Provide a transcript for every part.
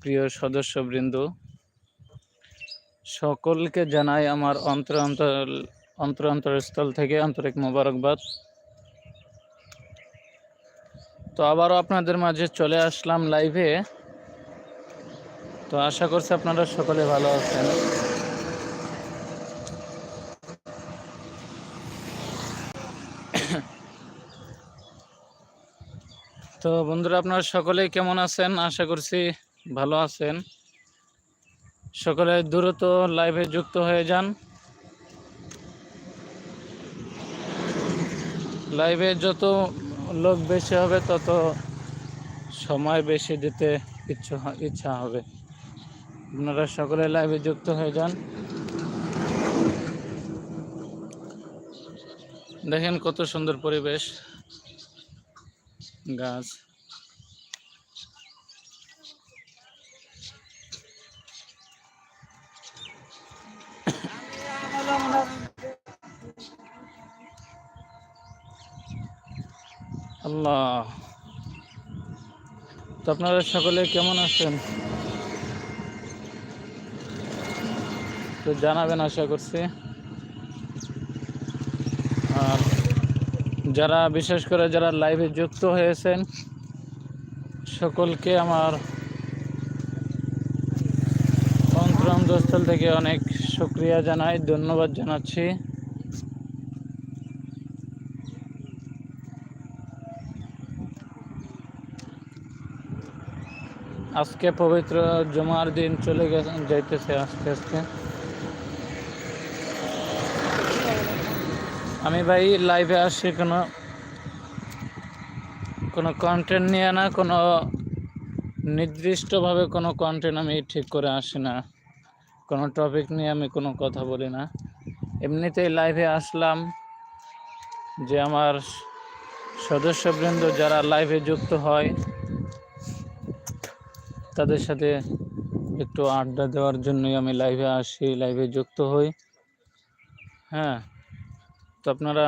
প্রিয় সদস্যবৃন্দ, সকলকে জানাই আমার অন্তর অন্তর অন্তর অন্তরস্থল থেকে আন্তরিক মোবারকবাদ। তো আবারও আপনাদের মাঝে চলে আসলাম লাইভে। তো আশা করছি আপনারা সকলে ভালো আছেন। তো বন্ধুরা, আপনারা সকলেই কেমন আছেন? আশা করছি ভালো আছেন। সকলে দ্রুত লাইভে যুক্ত হয়ে যান। লাইভে যত লোক বেশি হবে, তত সময় বেশি দিতে ইচ্ছা ইচ্ছা হবে। আপনারা সকলে লাইভে যুক্ত হয়ে যান। দেখেন কত সুন্দর পরিবেশ। গাছ। আল্লাহ। তো আপনারা সকলে কেমন আছেন? তো জানাবেন আশা করছি। যারা, বিশেষ করে যারা লাইভে যুক্ত হয়েছেন, সকলকে আমার অন্তরস্থল থেকে অনেক শুক্রিয়া জানাই, ধন্যবাদ জানাচ্ছি। আজকে পবিত্র জমার দিন চলে গেছে, যাইতেছে আস্তে আস্তে। আমি ভাই লাইভে আসছি, কোনো কোনো কন্টেন্ট নিয়ে না, কোনো নির্দিষ্টভাবে কোনো কন্টেন্ট আমি ঠিক করে আসি না। কোনো টপিক নিয়ে আমি কোনো কথা বলি না। এমনিতেই লাইভে আসলাম যে আমার সদস্যবৃন্দ যারা লাইভে যুক্ত হয়, তাদের সাথে একটু আড্ডা দেওয়ার জন্যই আমি লাইভে আসি লাইভে যুক্ত হই। হ্যাঁ তো আপনারা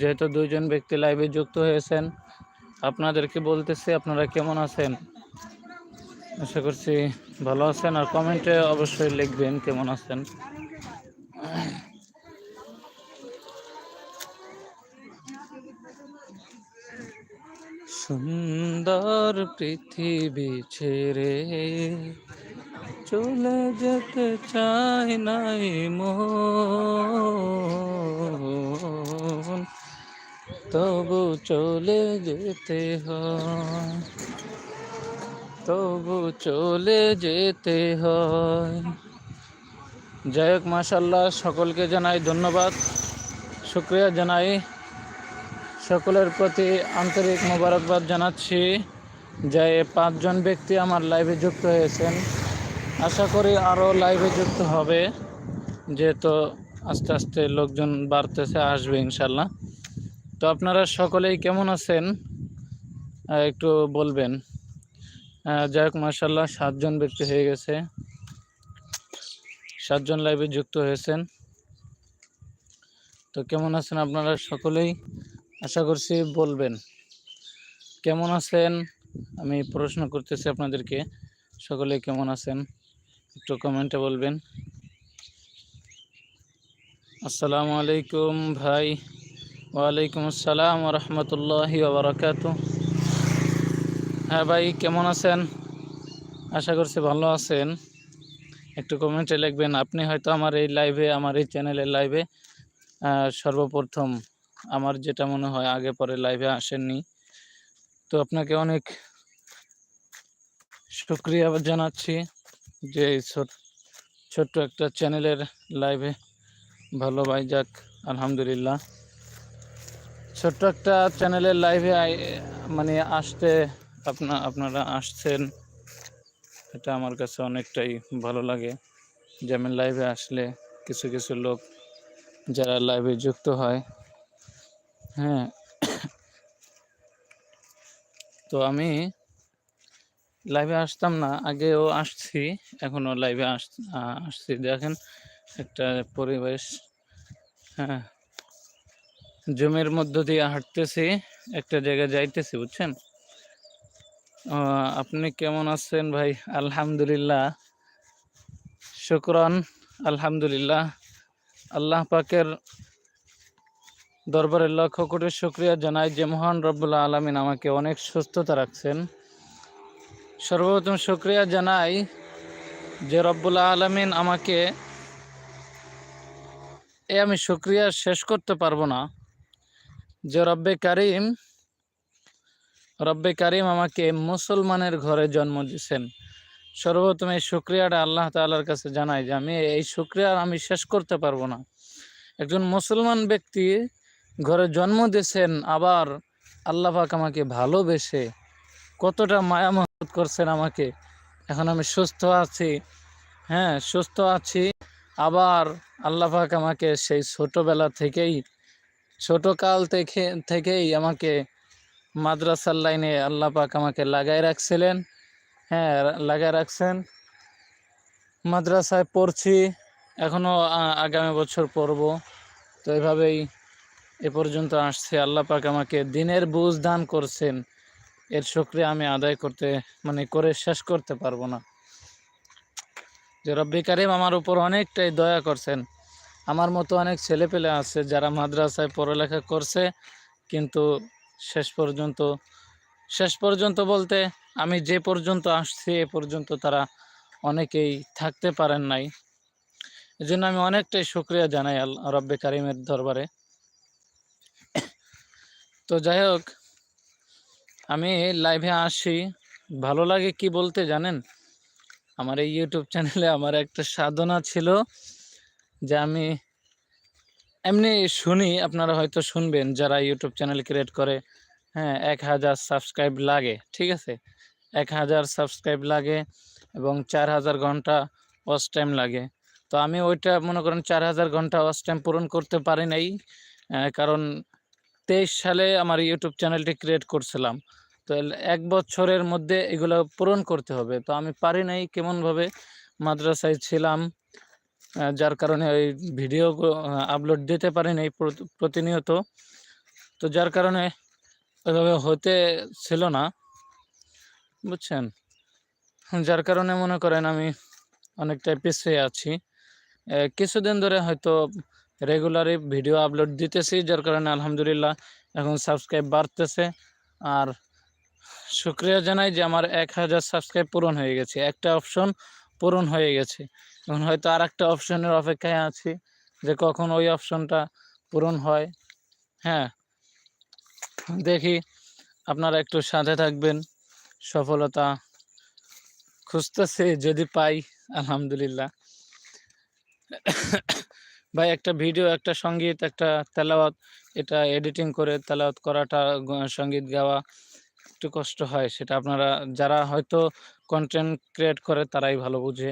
যেহেতু দুইজন ব্যক্তি লাইভে যুক্ত হয়েছেন, আপনাদেরকে বলতেছি আপনারা কেমন আছেন? আশা করছি ভালো আছেন আর কমেন্টে অবশ্যই লিখবেন কেমন আছেন। সুন্দর পৃথিবী ছেড়ে চলে যেতে চাই নাই মন, তবু চলে যেতে হয়, তবু চলে যেতে হয়। যাই হোক মাসাল্লাহ সকলকে জানাই ধন্যবাদ। শুক্রিয়া জানাই। সকলের প্রতি আন্তরিক মোবারকবাদ জানাচ্ছি। যে পাঁচজন ব্যক্তি আমার লাইভে যুক্ত হয়েছেন। আশা করি আরও লাইভে যুক্ত হবে, যেহেতু আস্তে আস্তে লোকজন বাড়তেছে, আসবে ইনশাল্লাহ। তো আপনারা সকলেই কেমন আছেন? একটু বলবেন। যাই হোক মার্শাল্লাহ সাতজন ব্যক্তি হয়ে গেছে। সাতজন লাইভে যুক্ত হয়েছেন। তো কেমন আছেন আপনারা সকলেই? আশা করছি বলবেন। কেমন আছেন? আমি প্রশ্ন করতেছি আপনাদেরকে। সকলে কেমন আছেন? একটু কমেন্টে বলবেন। আসসালামু আলাইকুম ভাই। ওয়ালাইকুম আসসালাম রহমতুল্লাহি ওবরাকাত হ্যাঁ ভাই, কেমন আছেন? আশা করছি ভালো আছেন। একটু কমেন্টে লিখবেন, আপনি হয়তো আমার এই লাইভে, আমার এই চ্যানেলের লাইভে সর্বপ্রথম আমার যেটা মনে হয় আগে পরে লাইভে আসেননি। তো আপনাকে অনেক শুক্রিয়া জানাচ্ছি। যে ছোট্ট একটা চ্যানেলের লাইভে ভালো ভাই যাক, আলহামদুলিল্লাহ। ছোট্ট একটা চ্যানেলের লাইভে মানে আসতে আপনা, আপনারা আসছেন, এটা আমার কাছে অনেকটাই ভালো লাগে। যেমন লাইভে আসলে কিছু কিছু লোক যারা লাইভে যুক্ত হয় হ্যাঁ। তো আমি লাইভে আসতাম না, আগেও আসছি, এখনও লাইভে আস আসছি। দেখেন, একটা পরিবেশ হ্যাঁ। জমির মধ্য দিয়ে হাঁটতেছি, একটা জায়গায় যাইতেছি, বুঝছেন? আপনি কেমন আছেন ভাই? আলহামদুলিল্লাহ। শুক্রন, আলহামদুলিল্লাহ। আল্লাহ পাকের দরবারের লক্ষ কোটি শুক্রিয়া জানাই যে মহান রব্বুল্লাহ আলমিন আমাকে অনেক সুস্থতা রাখছেন। সর্বপ্রথম শুক্রিয়া জানাই যে রব্বুল্লাহ আলমিন আমাকে এ আমি শুক্রিয়া শেষ করতে পারব না। যে রব্বে কারিম রব্বে কারিম আমাকে মুসলমানের ঘরে জন্ম দিয়েছেন। সর্বপ্রথম এই শুক্রিয়াটা আল্লাহ তাআলার কাছে জানাই যে আমি এই শুক্রিয়া আমি শেষ করতে পারব না। একজন মুসলমান ব্যক্তি ঘরে জন্ম দিয়েছেন, আবার আল্লাহ পাক আমাকে ভালোবেসে কতটা মায়া মহব্বত করছেন আমাকে। এখন আমি সুস্থ আছি। হ্যাঁ সুস্থ আছি। আবার আল্লাহ পাক আমাকে সেই ছোটোবেলা থেকেই, ছোট কাল থেকে, থেকেই আমাকে মাদ্রাসার লাইনে আল্লাহ পাক আমাকে লাগাই রাখছিলেন। হ্যাঁ লাগাই রাখছেন। মাদ্রাসায় পড়ছি এখনও আগামী বছর পড়ব। তো এভাবেই এ পর্যন্ত আসছে। আল্লাহ পাক আমাকে দিনের বুঝ দান করছেন। এর শুক্রিয়া আমি আদায় করতে মানে করে শেষ করতে পারব না। যে রব্বি কারিম আমার উপর অনেকটাই দয়া করছেন। আমার মতো অনেক ছেলেপেলে আছে যারা মাদ্রাসায় পড়ালেখা করছে, কিন্তু শেষ পর্যন্ত শেষ পর্যন্ত বলতে আমি যে পর্যন্ত আসছি এ পর্যন্ত তারা অনেকেই থাকতে পারেন নাই। এজন্য আমি অনেকটাই শুক্রিয়া জানাই আল, রব্বে কারিমের দরবারে। তো যাই হোক আমি লাইভে আসি। ভালো লাগে কি বলতে জানেন? আমার এই ইউটিউব চ্যানেলে আমার একটা সাধনা ছিল যে আমি এমনি শুনি, আপনারা হয়তো শুনবেন যারা ইউটিউব চ্যানেল ক্রিয়েট করে। হ্যাঁ এক হাজার সাবস্ক্রাইব লাগে, ঠিক আছে? এক হাজার সাবস্ক্রাইব লাগে এবং চার হাজার ঘণ্টা ওয়াচ টাইম লাগে। তো আমি ওইটা মনে করেন চার হাজার ঘণ্টা ওয়াচ টাইম পূরণ করতে পারি নাই কারণ তেইশ সালে আমার ইউটিউব চ্যানেলটি ক্রিয়েট করছিলাম। তো এক বছরের মধ্যে এগুলো পূরণ করতে হবে। তো আমি পারি নাই কেমনভাবে মাদ্রাসায় ছিলাম যার কারণে ওই ভিডিও আপলোড দিতে পারি নাই প্রতিনিয়ত। তো যার কারণে ওইভাবে হতে ছিল না, বুঝছেন? যার কারণে মনে করেন আমি অনেকটাই পিছিয়ে আছি। কিছুদিন ধরে হয়তো রেগুলারই ভিডিও আপলোড দিতেছি, যার কারণে আলহামদুলিল্লাহ এখন সাবস্ক্রাইব বাড়তেছে। আর শুক্রিয়া জানাই যে আমার এক হাজার সাবস্ক্রাইব পূরণ হয়ে গেছে। একটা অপশন পূরণ হয়ে গেছে। এখন হয়তো আর একটা অপশনের অপেক্ষায় আছি যে কখন ওই অপশনটা পূরণ হয়। হ্যাঁ দেখি আপনারা একটু সাথে থাকবেন, সফলতা খুঁজতেছি, যদি পাই, আলহামদুলিল্লাহ। ভাই একটা ভিডিও, একটা সংগীত, একটা তেলাওয়াত, এটা এডিটিং করে তেলাওয়াত করাটা সংগীত গাওয়া একটু কষ্ট হয়, সেটা আপনারা, যারা হয়তো কন্টেন্ট ক্রিয়েট করে তারাই ভালো বুঝে।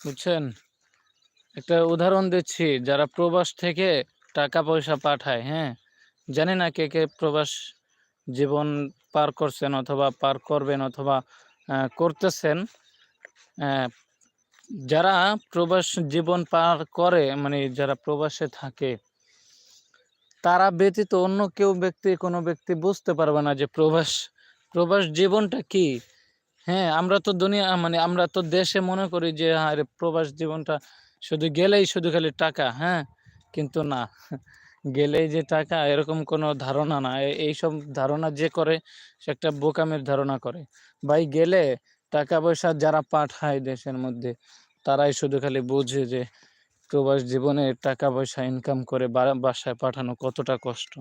বুঝছেন? একটা উদাহরণ দিচ্ছি, যারা প্রবাস থেকে টাকা পয়সা পাঠায় হ্যাঁ? জানি না কে কে প্রবাস জীবন পার করছেন অথবা পার করবেন অথবা করতেছেন যারা প্রবাস জীবন পার করে মানে যারা প্রবাসে থাকে, তারা ব্যতীত অন্য কেউ ব্যক্তি, কোনো ব্যক্তি বুঝতে পারবে না যে প্রবাস প্রবাস জীবনটা কি? হ্যাঁ আমরা তো দুনিয়া মানে আমরা তো দেশে মনে করি যে, আরে, প্রবাস জীবনটা শুধু গেলেই শুধু খালি টাকা। হ্যাঁ কিন্তু না, গেলেই যে টাকা, এরকম কোনো ধারণা না। এইসব ধারণা যে করে, সে একটা বোকামের ধারণা করে। ভাই, গেলে টাকা পয়সা যারা পাঠায় দেশের মধ্যে, তারাই শুধু খালি বুঝে যে প্রবাস জীবনে টাকা পয়সা ইনকাম করে বাসায় পাঠানো কতটা কষ্ট।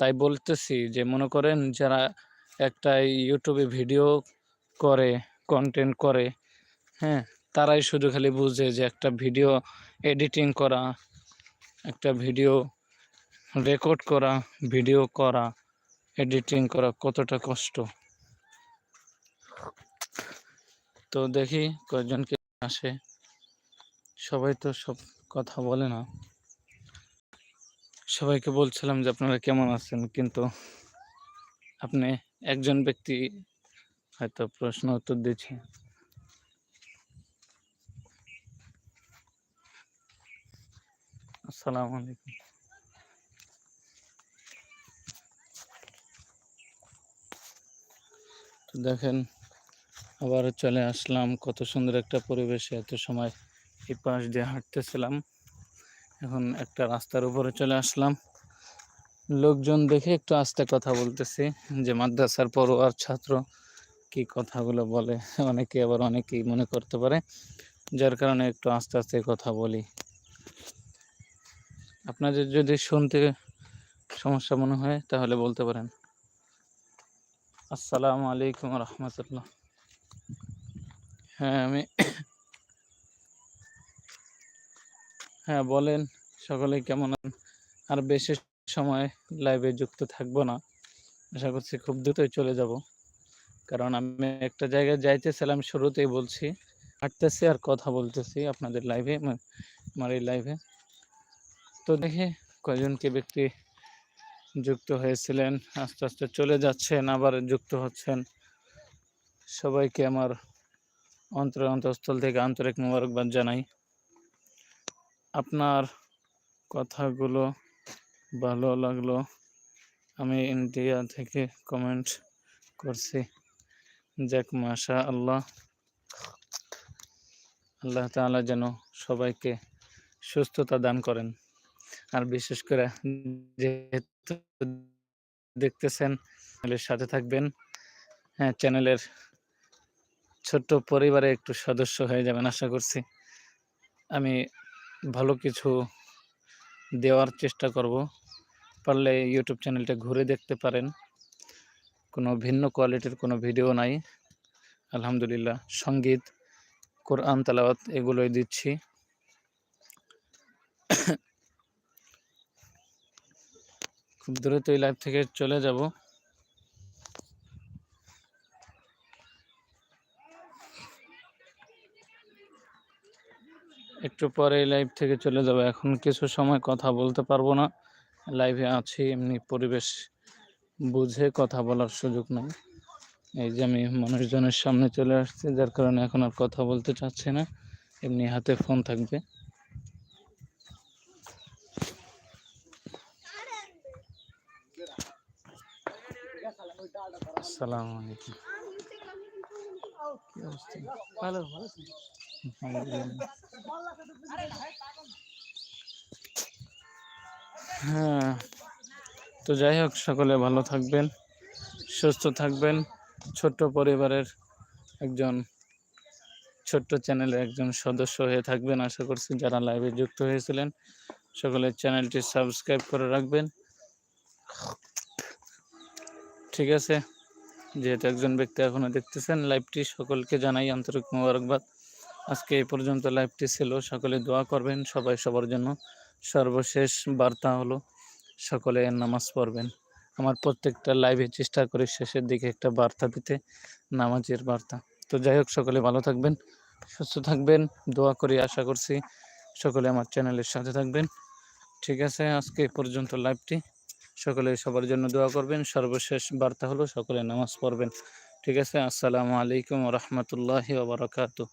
তাই বলতেছি যে মনে করেন যারা একটা ইউটিউবে ভিডিও করে কন্টেন্ট করে হ্যাঁ তারাই শুধু খালি বুঝে যে একটা ভিডিও এডিটিং করা, একটা ভিডিও রেকর্ড করা ভিডিও করা এডিটিং করা কতটা কষ্ট। তো দেখি কয়েকজনকে আসে। সবাই তো সব কথা বলে না। সবাইকে বলছিলাম যে, আপনারা কেমন আছেন? কিন্তু আপনি একজন ব্যক্তি হয়তো প্রশ্ন উত্তর দিচ্ছে। আসসালামু আলাইকুম। দেখেন আবার চলে আসলাম। কত সুন্দর একটা পরিবেশে এত সময় এই পাশ দিয়ে হাঁটতেছিলাম। এখন একটা রাস্তার উপরে চলে আসলাম। লোকজন দেখে একটু আস্তে কথা বলতেছি যে, মাদ্রাসার পড়ুয়ার ছাত্র কি কথাগুলো বলে? অনেকে আবার অনেকেই মনে করতে পারে। যার কারণে একটু আস্তে আস্তে কথা বলি। আপনাদের যদি শুনতে সমস্যা মনে হয়, তাহলে বলতে পারেন। আসসালামু আলাইকুম রহমতুল্লাহ। হ্যাঁ আমি হ্যাঁ বলেন। সকলে কেমন আর বেশি সময় লাইভে যুক্ত থাকব না। আশা করছি খুব দ্রুতই চলে যাব। কারণ আমি একটা জায়গায় যাইতেছিলাম, শুরুতেই বলছি, হাঁটতেছি আর কথা বলতেছি আপনাদের লাইভে আমার এই লাইভে তো দেখি কয়জনকে ব্যক্তি যুক্ত হয়েছিলেন, আস্তে আস্তে চলে যাচ্ছেন, আবার যুক্ত হচ্ছেন। সবাইকে আমার অন্তর অন্তঃস্থল থেকে আন্তরিক মোবারকবাদ জানাই। আপনার কথাগুলো ভালো লাগল, আমি ইন্ডিয়া থেকে কমেন্ট করছি। যাক মাশা আল্লাহ আল্লাহ তাআলা যেন সবাইকে সুস্থতা দান করেন। আর বিশেষ করে যেহেতু দেখতেছেন সাথে থাকবেন হ্যাঁ চ্যানেলের ছোট্ট পরিবারে একটু সদস্য হয়ে যাবেন আশা করছি। আমি ভালো কিছু দেওয়ার চেষ্টা করব। পারলে ইউটিউব চ্যানেলটা ঘুরে দেখতে পারেন। কোনো ভিন্ন কোয়ালিটির কোনো ভিডিও নাই। আলহামদুলিল্লাহ, সংগীত, কোরআন, তালাওয়াত এগুলোই দিচ্ছি। খুব দ্রুত এই লাইভ থেকে চলে যাব। একটু পরে লাইভ থেকে চলে যাব। এখন কিছু সময় কথা বলতে পারব না। লাইভে আছি এমনি পরিবেশ বুঝে কথা বলার সুযোগ নাই। এই যে আমি মানুষজনের সামনে চলে আসছি যার কারণে এখন আর কথা বলতে চাচ্ছি না। এমনি হাতে ফোন থাকবে। আসসালামু আলাইকুম। ভালো ভালো। হ্যাঁ তো যাই হোক, সকলে ভালো থাকবেন, সুস্থ থাকবেন। ছোট্ট পরিবারের একজন, ছোট্ট চ্যানেলের একজন সদস্য হয়ে থাকবেন, আশা করছি যারা লাইভে যুক্ত হয়েছিলেন। সকলের চ্যানেলটি সাবস্ক্রাইব করে রাখবেন। ঠিক আছে, যেহেতু একজন ব্যক্তি এখনও দেখতেছেন, লাইভটি সকলকে জানাই আন্তরিক মোবারকবাদ। আজকে এই পর্যন্ত লাইভটি ছিল। সকলে দোয়া করবেন, সবাই সবার জন্য। সর্বশেষ বার্তা হলো, সকলে নামাজ পড়বেন। আমার প্রত্যেকটা লাইভে চেষ্টা করি শেষের দিকে একটা বার্তা দিতে, নামাজের বার্তা। তো যাই হোক, সকলে ভালো থাকবেন, সুস্থ থাকবেন, দোয়া করি, আশা করছি সকলে আমার চ্যানেলের সাথে থাকবেন। ঠিক আছে, আজকে পর্যন্ত লাইভটি সকলে সবার জন্য দোয়া করবেন, সর্বশেষ বার্তা হলো, সকলে নামাজ পড়বেন। ঠিক আছে, আসসালামু আলাইকুম রহমতুল্লাহি ওবরাকাতু